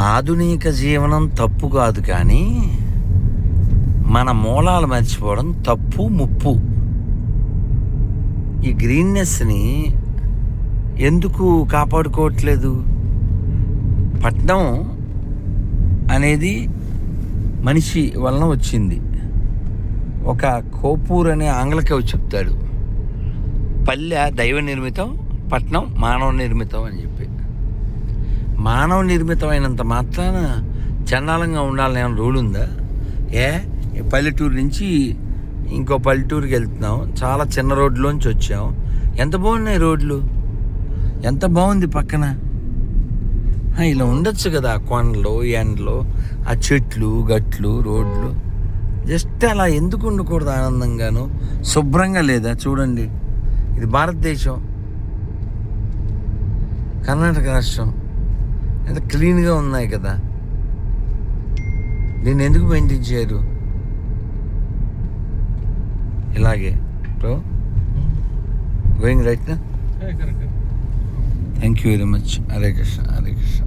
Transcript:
ఆధునిక జీవనం తప్పు కాదు కానీ మన మూలాలు మర్చిపోవడం తప్పు ముప్పు. ఈ గ్రీన్నెస్ని ఎందుకు కాపాడుకోవట్లేదు? పట్నం అనేది మనిషి వలన వచ్చింది. ఒక కోపూర్ అనే ఆంగ్ల కవి చెప్తాడు. పల్లె దైవ నిర్మితం పట్నం మానవ నిర్మితం అని చెప్పి. మానవ నిర్మితమైనంత మాత్రాన చండాలంగా ఉండాలని ఏమైనా రూల్ ఉందా? ఏ? ఈ పల్లెటూరు నుంచి ఇంకో పల్లెటూరుకి వెళ్తున్నాం. చాలా చిన్న రోడ్లోంచి వచ్చాం. ఎంత బాగున్నాయి రోడ్లు? ఎంత బాగుంది పక్కన? ఇలా ఉండొచ్చు కదా కొండలు ఎండలు ఆ చెట్లు గట్లు రోడ్లు. జస్ట్ అలా ఎందుకు ఉండకూడదు ఆనందంగాను? శుభ్రంగా లేదా? చూడండి. ఇది భారతదేశం. కర్ణాటక రాష్ట్రం. ఎంత క్లీన్గా ఉన్నాయి కదా. దీన్ని ఎందుకు మెయింటైన్ చేయరు? ఇలాగే. Bro. Going right thank you very much Hare Krishna Hare Krishna